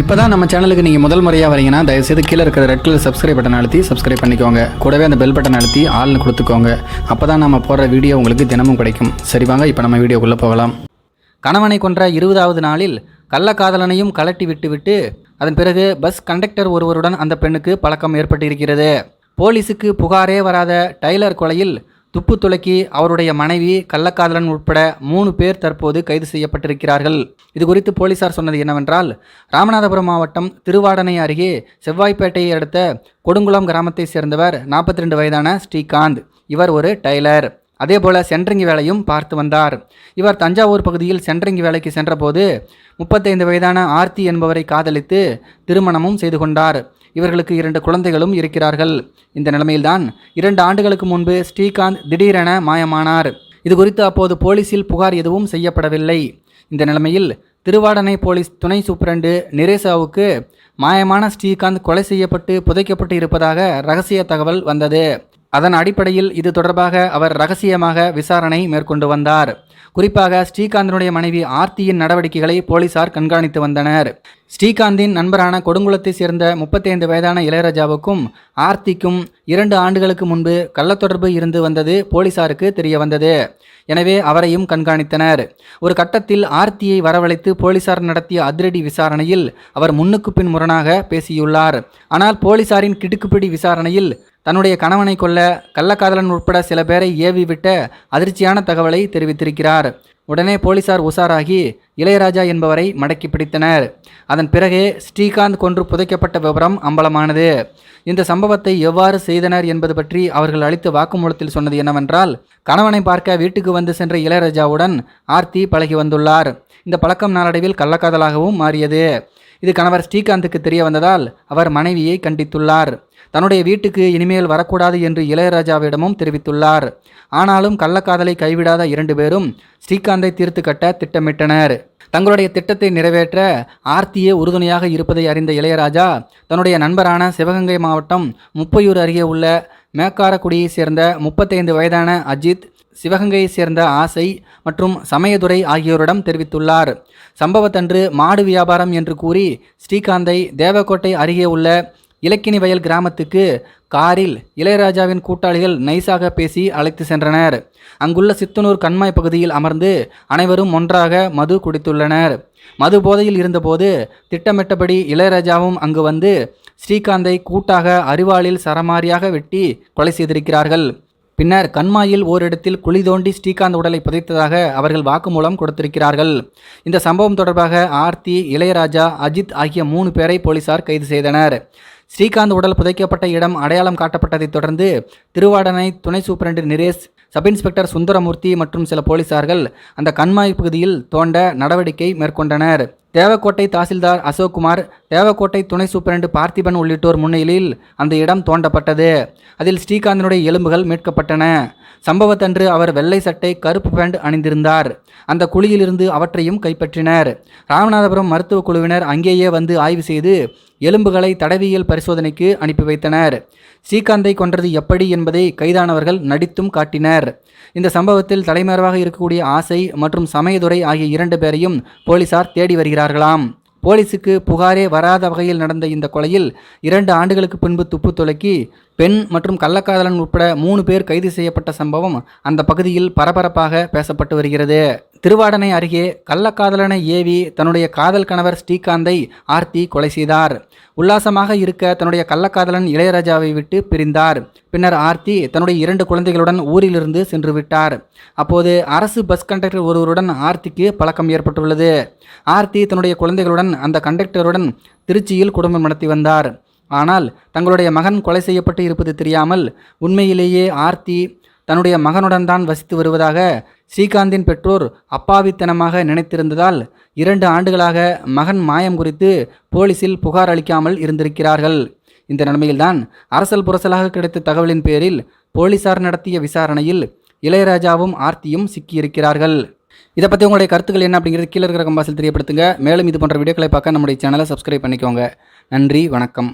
இப்போ தான் நம்ம சேனலுக்கு நீங்கள் முதல் முறையாக வரீங்கன்னா தயவுசெய்து கீழே இருக்கிற ரெட் கலர் சப்ஸ்கிரைப் பட்டன் அழுத்தி சப்ஸ்கிரைப் பண்ணிக்கோங்க. கூடவே அந்த பெல் பட்டன் அழுத்தி ஆள்னு கொடுத்துக்கோங்க. அப்போ தான் நம்ம போடுற வீடியோ உங்களுக்கு தினமும் கிடைக்கும். சரி வாங்க இப்போ நம்ம வீடியோக்குள்ளே போகலாம். கணவனை கொன்ற இருபதாவது நாளில் கள்ளக்காதலனையும் கலட்டி விட்டுவிட்டு அதன் பிறகு பஸ் கண்டக்டர் ஒருவருடன் அந்த பெண்ணுக்கு பழக்கம் ஏற்பட்டிருக்கிறது. போலீஸுக்கு புகாரே வராத டைலர் கொலையில் துப்பு துளக்கி அவருடைய மனைவி கள்ளக்காதலன் உட்பட மூணு பேர் தற்போது கைது செய்யப்பட்டிருக்கிறார்கள். இது குறித்து போலீசார் சொன்னது என்னவென்றால் ராமநாதபுரம் மாவட்டம் திருவாடனை அருகே செவ்வாய்ப்பேட்டையை அடுத்த கொடுங்குளம் கிராமத்தை சேர்ந்தவர் நாற்பத்தி ரெண்டு வயதான ஸ்ரீகாந்த். இவர் ஒரு டைலர் அதேபோல சென்ட்ரிங் வேலையும் பார்த்து வந்தார். இவர் தஞ்சாவூர் பகுதியில் சென்ட்ரிங் வேலைக்கு சென்றபோது முப்பத்தைந்து வயதான ஆர்த்தி என்பவரை காதலித்து திருமணமும் செய்து கொண்டார். இவர்களுக்கு இரண்டு குழந்தைகளும் இருக்கிறார்கள். இந்த நிலைமையில்தான் இரண்டு ஆண்டுகளுக்கு முன்பு ஸ்ரீகாந்த் திடீரென மாயமானார். இது குறித்து அப்போது போலீசில் புகார் எதுவும் செய்யப்படவில்லை. இந்த நிலைமையில் திருவாடனை போலீஸ் துணை சூப்பிரண்டு நிரேசாவுக்கு மாயமான ஸ்ரீகாந்த் கொலை செய்யப்பட்டு புதைக்கப்பட்டு இருப்பதாக ரகசிய தகவல் வந்தது. அதன் அடிப்படையில் இது தொடர்பாக அவர் ரகசியமாக விசாரணை மேற்கொண்டு வந்தார். குறிப்பாக ஸ்ரீகாந்தினுடைய மனைவி ஆர்த்தியின் நடவடிக்கைகளை போலீசார் கண்காணித்து வந்தனர். ஸ்ரீகாந்தின் நண்பரான கொடுங்குளத்தை சேர்ந்த முப்பத்தைந்து வயதான இளையராஜாவுக்கும் ஆர்த்திக்கும் இரண்டு ஆண்டுகளுக்கு முன்பு கள்ளத்தொடர்பு இருந்து வந்தது போலீசாருக்கு தெரிய வந்தது எனவே அவரையும் கண்காணித்தனர். ஒரு கட்டத்தில் ஆர்த்தியை வரவழைத்து போலீசார் நடத்திய அதிரடி விசாரணையில் அவர் முன்னுக்கு பின் முரணாக பேசியுள்ளார். ஆனால் போலீசாரின் கிடுக்குப்பிடி விசாரணையில் தன்னுடைய கணவனை கொல்ல கள்ளக்காதலன் உட்பட சில பேரை ஏவி விட்ட அதிர்ச்சியான தகவலை தெரிவித்திருக்கிறார். உடனே போலீசார் உஷாராகி இளையராஜா என்பவரை மடக்கி பிடித்தனர். அதன் பிறகே ஸ்ரீகாந்த் கொன்று புதைக்கப்பட்ட விவரம் அம்பலமானது. இந்த சம்பவத்தை எவ்வாறு செய்தனர் என்பது பற்றி அவர்கள் அளித்த வாக்குமூலத்தில் சொன்னது என்னவென்றால் கணவனை பார்க்க வீட்டுக்கு வந்து சென்ற இளையராஜாவுடன் ஆர்த்தி பழகி வந்துள்ளார். இந்த பழக்கம் நாளடைவில் கள்ளக்காதலாகவும் மாறியது. இது கணவர் ஸ்ரீகாந்துக்கு தெரிய வந்ததால் அவர் மனைவியை கண்டித்துள்ளார். தன்னுடைய வீட்டுக்கு இனிமேல் வரக்கூடாது என்று இளையராஜாவிடமும் தெரிவித்துள்ளார். ஆனாலும் கள்ளக்காதலை கைவிடாத இரண்டு பேரும் ஸ்ரீகாந்தை தீர்த்து கட்ட திட்டமிட்டனர். தங்களுடைய திட்டத்தை நிறைவேற்ற ஆர்த்தியே உறுதுணையாக இருப்பதை அறிந்த இளையராஜா தன்னுடைய நண்பரான சிவகங்கை மாவட்டம் முப்பையூர் அருகே உள்ள மேக்காரக்குடியைச் சேர்ந்த முப்பத்தைந்து வயதான அஜித் சிவகங்கையைச் சேர்ந்த ஆசை மற்றும் சமயதுரை ஆகியோரிடம் தெரிவித்துள்ளார். சம்பவத்தன்று மாடு வியாபாரம் என்று கூறி ஸ்ரீகாந்தை தேவக்கோட்டை அருகே உள்ள இலக்கினி வயல் கிராமத்துக்கு காரில் இளையராஜாவின் கூட்டாளிகள் நைஸாக பேசி அழைத்து சென்றனர். அங்குள்ள சித்தனூர் கண்மாய் பகுதியில் அமர்ந்து அனைவரும் ஒன்றாக மது குடித்துள்ளனர். மது போதையில் இருந்தபோது திட்டமிட்டபடி இளையராஜாவும் அங்கு வந்து ஸ்ரீகாந்தை கூட்டாக அறிவாளில் சரமாரியாக வெட்டி கொலை செய்திருக்கிறார்கள். பின்னர் கண்மாயில் ஓரிடத்தில் குழி தோண்டி ஸ்ரீகாந்த் உடலை புதைத்ததாக அவர்கள் வாக்குமூலம் கொடுத்திருக்கிறார்கள். இந்த சம்பவம் தொடர்பாக ஆர்த்தி இளையராஜா அஜித் ஆகிய மூணு பேரை போலீசார் கைது செய்தனர். ஸ்ரீகாந்த் உடல் புதைக்கப்பட்ட இடம் அடையாளம் காட்டப்பட்டதைத் தொடர்ந்து திருவாடனை துணை superintendent Niresh sub inspector Sundaramurthy மற்றும் சில போலீசார்கள் அந்த கண்மாய் பகுதியில் தோண்ட நடவடிக்கை மேற்கொண்டனர். தேவக்கோட்டை தாசில்தார் அசோக்குமார் தேவக்கோட்டை துணை சூப்பரண்டு பார்த்திபன் உள்ளிட்டோர் முன்னிலையில் அந்த இடம் தோண்டப்பட்டது. அதில் ஸ்ரீகாந்தனுடைய எலும்புகள் மீட்கப்பட்டன. சம்பவத்தன்று அவர் வெள்ளை சட்டை கருப்பு பேண்ட் அணிந்திருந்தார். அந்த குழியிலிருந்து அவற்றையும் கைப்பற்றினர். ராமநாதபுரம் மருத்துவ குழுவினர் அங்கேயே வந்து ஆய்வு செய்து எலும்புகளை தடவியல் பரிசோதனைக்கு அனுப்பி வைத்தனர். ஸ்ரீகாந்தை கொன்றது எப்படி என்பதை கைதானவர்கள் நடித்தும் காட்டினர். இந்த சம்பவத்தில் தலைமறைவாக இருக்கக்கூடிய ஆசை மற்றும் சமயதுரை ஆகிய இரண்டு பேரையும் போலீசார் தேடி வருகிறார் வருகிறார்களாம் போலீசுக்கு புகாரே வராத வகையில் நடந்த இந்த கொலையில் இரண்டு ஆண்டுகளுக்கு பின்பு துப்பு துளக்கி பெண் மற்றும் கள்ளக்காதலன் உட்பட மூணு பேர் கைது செய்யப்பட்ட சம்பவம் அந்த பகுதியில் பரபரப்பாக பேசப்பட்டு வருகிறது. திருவாடனை அருகே கள்ளக்காதலனை ஏவி தன்னுடைய காதல் கணவர் ஸ்ரீகாந்தை ஆர்த்தி கொலை செய்தார். உல்லாசமாக இருக்க தன்னுடைய கள்ளக்காதலன் இளையராஜாவை விட்டு பிரிந்தார். பின்னர் ஆர்த்தி தன்னுடைய இரண்டு குழந்தைகளுடன் ஊரிலிருந்து சென்று விட்டார். அப்போது அரசு பஸ் கண்டக்டர் ஒருவருடன் ஆர்த்திக்கு பழக்கம் ஏற்பட்டுள்ளது. ஆர்த்தி தன்னுடைய குழந்தைகளுடன் அந்த கண்டக்டருடன் திருச்சியில் குடும்பம் நடத்தி வந்தார். ஆனால் தங்களுடைய மகன் கொலை செய்யப்பட்டு இருப்பது தெரியாமல் உண்மையிலேயே ஆர்த்தி தன்னுடைய மகனுடன் தான் வசித்து வருவதாக ஸ்ரீகாந்தின் பெற்றோர் அப்பாவித்தனமாக நினைத்திருந்ததால் இரண்டு ஆண்டுகளாக மகன் மாயம் குறித்து போலீசில் புகார் அளிக்காமல் இருந்திருக்கிறார்கள். இந்த நிலைமையில்தான் அரசல் புரசலாக கிடைத்த தகவலின் பேரில் போலீசார் நடத்திய விசாரணையில் இளையராஜாவும் ஆர்த்தியும் சிக்கியிருக்கிறார்கள். இதை பற்றி உங்களுடைய கருத்துக்கள் என்ன அப்படிங்கிறது கீழே இருக்கிற கம்பாசில் தெரியப்படுத்துங்க. மேலும் இது போன்ற வீடியோக்களை பார்க்க நம்முடைய சேனலை சப்ஸ்கிரைப் பண்ணிக்கோங்க. நன்றி வணக்கம்.